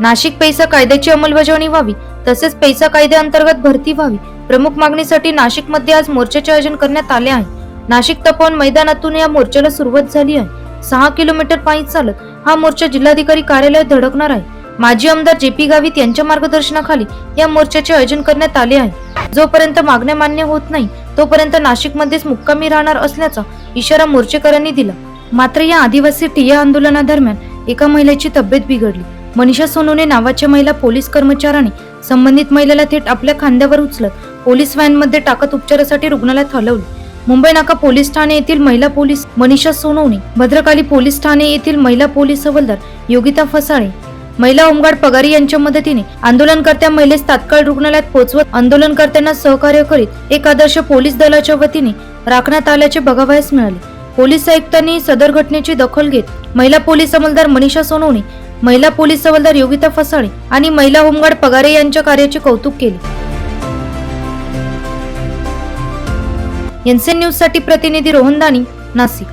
नाशिक पैसा कायद्याची अंमलबजावणी व्हावी तसेच पैसा कायद्याअंतर्गत भरती व्हावी प्रमुख मागणीसाठी नाशिकमध्ये आज मोर्चाचे आयोजन करण्यात आले आहे. नाशिक तपोवन मैदानातून या मोर्चाला सुरुवात झाली आहे. सहा किलोमीटर पायी चालत हा मोर्चा जिल्हाधिकारी कार्यालयात धडकणार आहे. माजी आमदार जे पी गावित यांच्या मार्गदर्शनाखाली या मोर्चाचे आयोजन करण्यात आले आहे. जोपर्यंत मागण्या मान्य होत नाही तोपर्यंत नाशिकमध्येच मुक्कामी राहणार असल्याचा इशारा मोर्चेकरांनी दिला. मात्र या आदिवासी ठिय्या आंदोलनादरम्यान एका महिलेची तब्येत बिघडली. मनीषा सोनोने नावाच्या महिला पोलीस कर्मचाऱ्याने संबंधित महिलेला थेट आपल्या खांद्यावर उचलत पोलीस व्हॅनमध्ये टाकत उपचारासाठी रुग्णालयात हलवले. मुंबई नाका पोलीस ठाणे येथील महिला पोलीस मनीषा सोनवणे भद्रकाली पोलीस ठाणे येथील महिला पोलीस हवलदार योगिता फसाळे महिला होमगार्ड पगारी यांच्या मदतीने आंदोलनकर्त्या महिलेस तात्काळ रुग्णालयात पोहोचवत आंदोलनकर्त्यांना सहकार्य करीत एक आदर्श पोलीस दलाच्या वतीने राखण्यात आल्याचे बघावयास मिळाले. पोलीस आयुक्तांनी सदर घटनेची दखल घेत महिला पोलीस अंमलदार मनीषा सोनवणे महिला पोलीस हवालदार योगिता फसाळे आणि महिला होमगार्ड पगारे यांच्या कार्याचे कौतुक केले. एनसीएन न्यूजसाठी प्रतिनिधी रोहन दानी नाशिक.